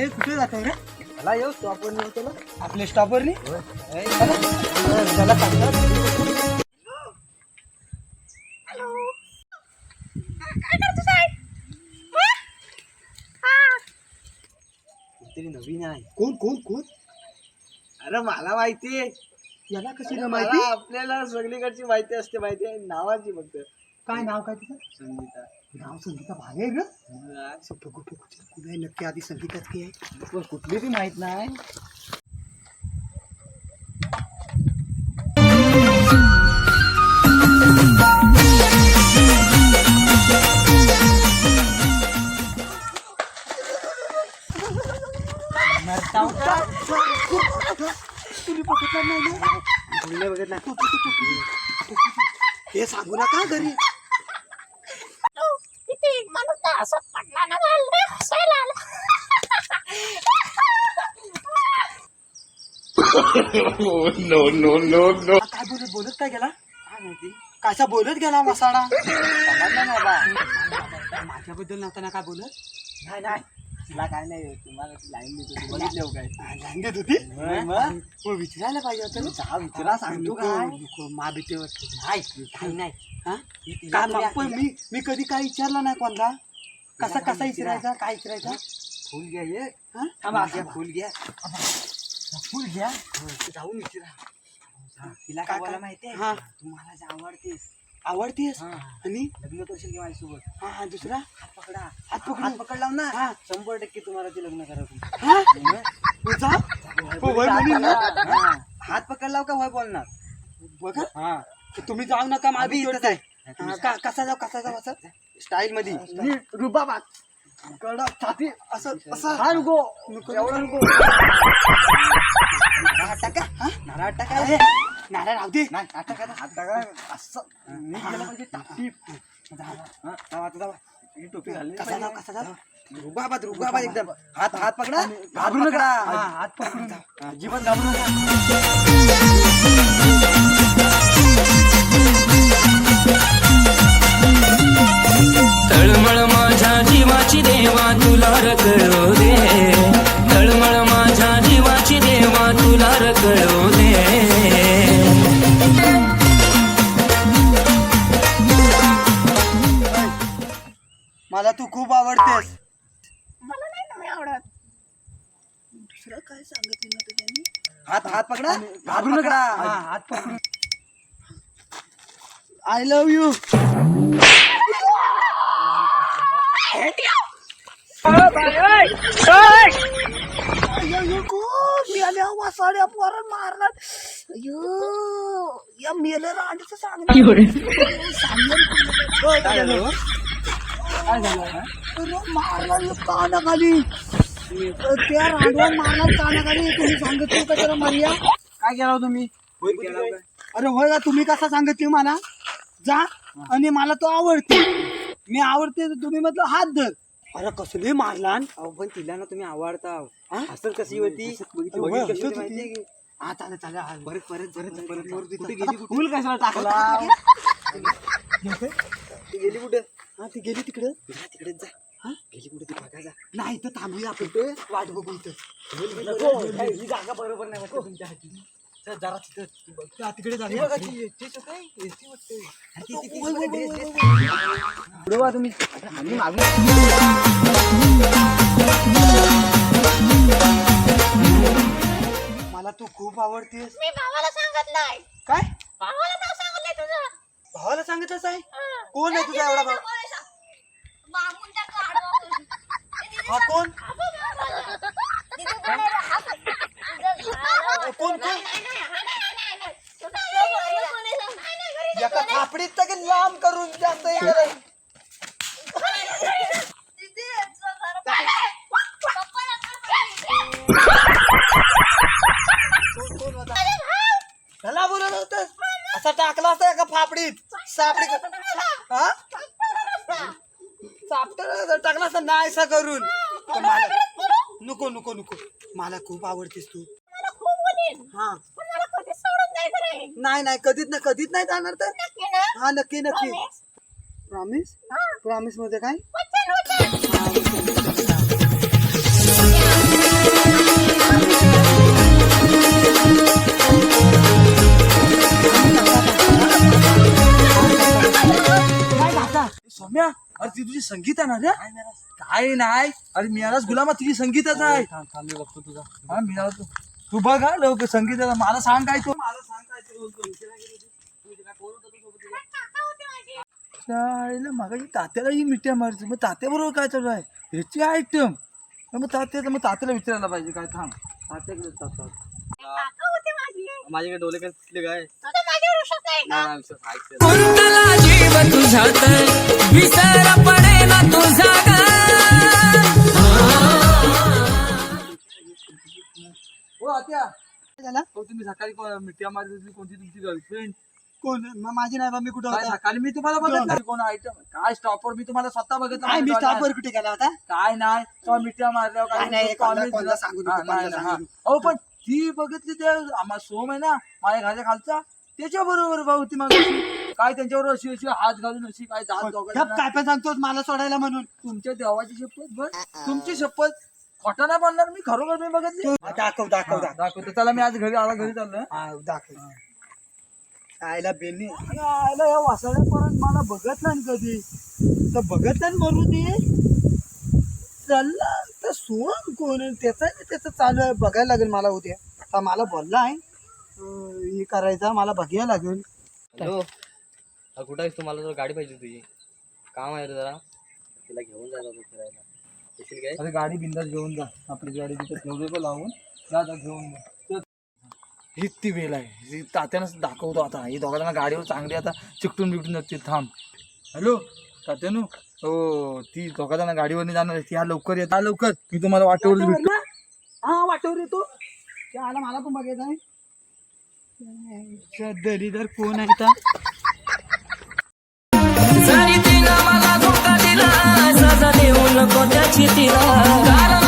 ए कुठे जातो रे? मला येऊ तो आपण येऊ तुला आपल्या स्टॉपवर नी? चला. नवीन आहे. कोण कोण कोण? अरे मला माहिती. आहे याला कशी माहिती? आपल्याला सगळीकडची माहिती असते माहिती आहे. नावाची फक्त. काय नाव काय तिचं? संगीता. नाव संगीता भारी आहे ग मला असं बघू बघू चल, कुठे आहे नक्की आधी संगीताच की आहे पण कुठली ती माहीत नाही तुम्ही बघितलं नाही ना? बोलले बघितलं तू- तू- तू- तू- तू- हे सांगू नका घरी किती माणूस ना असं ना हसायला आला हा, काय बोलत बोलत काय गेला? कसा बोलत गेला मसाडा? ना माझ्याबद्दल नव्हता ना काय बोलत? नाही नाही. तिला काय नाही तुम्हाला लाईन देतो ती बघितली हो काय? लाईन देत होती? मग? विचारायला पाहिजे होतं? ना. जा विचारा सांगतो काय? मा भीतीवर नाही काही नाही. हा? मी मी कधी काय विचारलं नाही कोणला? कसा कसा विचारा? विचारायचा काय विचारायचा फुल घ्या ये. हा? थांबा घ्या फुल घ्या. फुल घ्या. जाऊन विचारा तिला काय- काय मला काय? माहिती आहे? हा. तुम्हाला जे आवडतेस. आवडतीस? हा. आणि? लग्न करशील की माझ्यासोबत? हा हा दुसरा? हात पकडा. हात पकडू. हात पकडला ना. हा. शंभर टक्के तुम्हाला ती लग्न करा तुम्ही हा? तुझा? हो, ना. हा. हात पकडला का होय बोलणार? बघा. हा. तुम्ही जाऊ नका माझी इथंच आहे. हा, का- कसा जाऊ कसा जाऊ असं? स्टाईल मध्ये रुबाबात. कडक छाती असं असं. हा नको. एवढं नारळ टाका हा? नारळ टाका. नारळ राहू दे. नाही हात टाका. असं. मी हा. ही टोपी घालली. कसा रुबाबात रुबाबात एकदम. हात हात पकडा. घाबरू नका हा, हात पकडून अजिबात घाबरू नका. मला तू खूप आवडतेस. मला नाही तुम्ही आवडत. दुसरं काय सांगितलं ना तुझ्यानी हात हात पकडा. घाबरू नका हा, हात पकडून आय लव्ह यू मेल्या वासाड्या पोरण मारणार. अयो या मेल्या रांडीचं सांगणार. काय झालं मारणार कानाखाली. त्या रांडवर मारणार कानाखाली तुम्ही सांगितलं का त्याला मारिया? काय केला हो तुम्ही? अरे होय का तुम्ही कसा सांगितले मला? जा आणि मला तो आवडते. मी आवडते तर तुम्ही म्हटलं हात धर. अरे कसले मारला अहो पण तिला ना तुम्ही आवडता. हा? हसत कशी होती? हा चालेल चालेल परत परत परत परत परत कुठे आता गेली फुल कशाला टाकला. ती गेली कुठे? हा ती गेली तिकडे. तिकडेच जा. हा? गेली कुठे ती? बघायचा नाही तर थांबूया आपण. ते वाट बघू इथं. ही जागा बरोबर नाही वाटत तुमच्या हाती. चल, जरा तिथं. ती बघ. त्या तिकडे ती जाऊया बघा, ती- ती तर काय? ती वाटते. अरे ती- ती- ती बघा, dress- dress. पुढे वा तुम्ही. आम्ही मागे मला तू खूप आवडतेस. मी भावाला सांगत नाही. काय? भावाला नाव सांगत नाही तुझं. भावाला सांगितलंच आहे हा. कोण आहे तुझा एवढा भाऊ नाही, नाही, घरी एका थापडीत सगळे लांब करून जास्त हे करायचं. कोण कोण होता. त्याला बोलत होतस असा टाकला असता एका फापडीत. सापडी हा? सापट टाकला असता नाहीसा करून. नको नको नको मला खूप आवडतेस तू. नाही. नाही कधीच ना कधीच नाही जाणार तर? हा नक्की नक्की. प्रॉमिस प्रॉमिसमध्ये काय? सौम्या अरे ती तुझी संगीत आहे ना रे? काय नाही. अरे मिराज गुलामा तुझी संगीतच आहे. मी बघतो तुझा. हा मिराज तू. बघ हा लोक संगीत मला सांग काय तो. मला सांग काय ते मागाची तात्याला ही मिठ्या मारते मग तात्या बरोबर काय चालू आहे? ह्याची आयटम मग तात्या मग तात्याला विचारायला पाहिजे. काय थांब. तात्याकडे तात्या काका होते माझी. माझ्याकडे डोले काय तिथले काय? तुझ्यात विसर पडे ना तुझा आत्या. झाला तुम्ही सकाळी को- मिठ्या मारली होती कोणती तुमची गर्लफ्रेंड कोण? म- माझी नाही बा मी कुठं होता? सकाळी मी तुम्हाला बघत नाही कोण आयटम काय स्टॉपवर मी तुम्हाला स्वतः बघितलं काय मी स्टॉपवर कुठे गेला होता? काय नाही तो मिठ्या मारल्यावर काय काय नाही, कोणाला- comment कोणाला दिलं. सांगू नको, हा, नाही, कोणाला नाही, हा. सांगू अहो पण ती बघितली ते आम्हा सोम आहे ना माझ्या घराच्या खालचा त्याच्या बरोबर भाऊ ती मग. काय त्यांच्यावर अशी अशी हात घालून अशी काय ठप दोघांना- काय पण सांगतोस मला सोडायला म्हणून. तुमच्या देवाची शपथ बस. तुमची शपथ खोटा नाही बोलणार मी खरोखर मी बघितली. दाखव दाखव दाखव. दाखवतो चला मी आज घरी आला घरी चाललोय. हा, दाखव. आयला बेनी. आयला या वासाड्या परत मला बघत नाही कधी. तर बघत नाही मरू दे चालला तर सोड कोण? आहे? त्याचं आहे, त्याचं चालू आहे. बघायला लागेल मला उद्या. आता मला बोलला आहे. अं, हे करायचं मला बघायला लागेल. हॅलो. हा, कुठं आहेस तू? मला जरा गाडी पाहिजे तुझी काम आहे रे जरा. तिला घेऊन जायला होतं फिरायला. अरे गाडी बिंदास घेऊन जा. आपली गाडी तिथे ठेवली का लावून. जा जा घेऊन जा. हीच ती वेळ आहे. ही तात्यानंच दाखवतो आता. ही दोघांना गाडीवर चांगली आता चिकटून बिकटून जाते. थांब. हॅलो? तात्यानू? हो ती दोघांना गाडीवर जाणार आहे. ती हा लवकर येत. हा लवकर. मी तुम्हाला वाटेवर भेटतो हा वाटेवर येतो. ते आला मला पण बघायचं आहे. दलिदर कोण आहे सजा देऊ नको त्याची तिला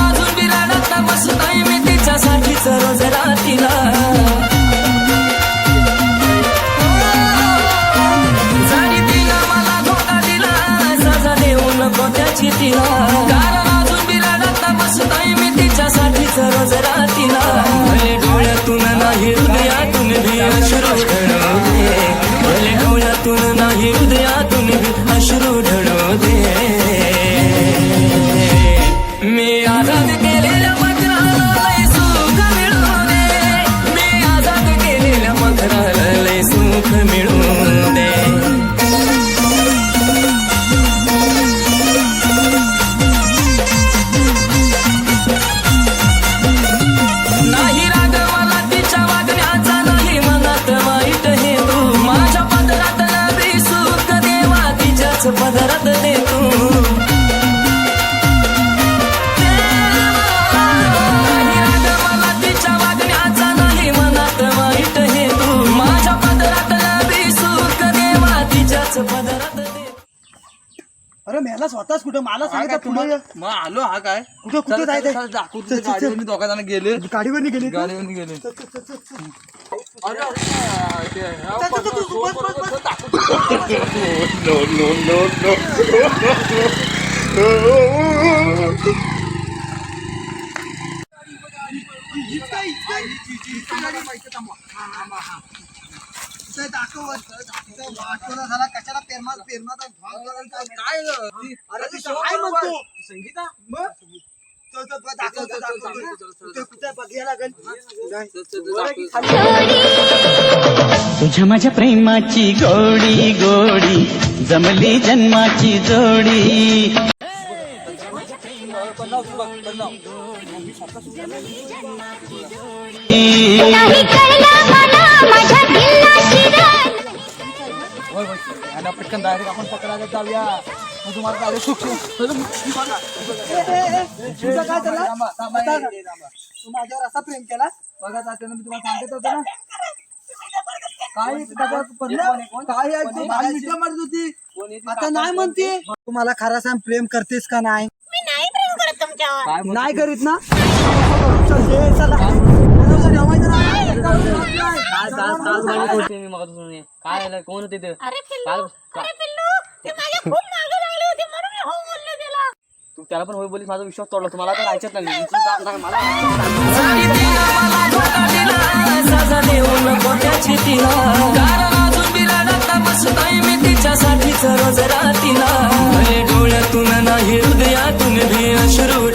स्वतःच कुठं मला हा सांगितलं काय तुम्हाला- मग आलो हा काय कुठं कुठं चल, जायचंय चल, चल, दाखवतो चल, ते चल, चल. गाडीवर दोघा जण गेले गाडीवर गेली तू? गाडीवर गेले चल, चल, चल, चल, चल. अरे, अरे, ते, हा, चल, चल, चल, बस, बस, बस, बस, बस. बस, दाखवतो. हीच काय, हीच काय? हीच गाडी माहिती आहे, थांबवा. हा, हा, हा, हा. झाला कशाला पेरमाचा काय? अरे ती काय. म्हणतो? संगीता? मग? कुठे बघायला लागेल? तुझ्या माझ्या प्रेमाची गोडी गोडी जमली जन्माची जोडी. नाही कळला होय, होय. आणि पटकन डायरेक्ट आपण पकडायला जाऊया मग तुम्हाला सुख तुझं काय चाललं? आता तू माझ्यावर असा प्रेम केला बघा तात्यानं मी तुम्हाला सांगत होतो ना काय बाबा, पडलं? काय आहे ते? मला मिठ्या मारत होती आता नाही म्हणते तू मला खरा सांग प्रेम करतेस का नाही मी नाही प्रेम करत तुमच्यावर नाही करीत ना चल, ये, चला. नाही. मी मग काय कोण होते त्याला. तू त्याला पण होय बोलीस माझा विश्वास तोडला तुम्हाला तर ऐकत नाही. तिला डोळ्यातून नाही हृदयातून भी अश्रू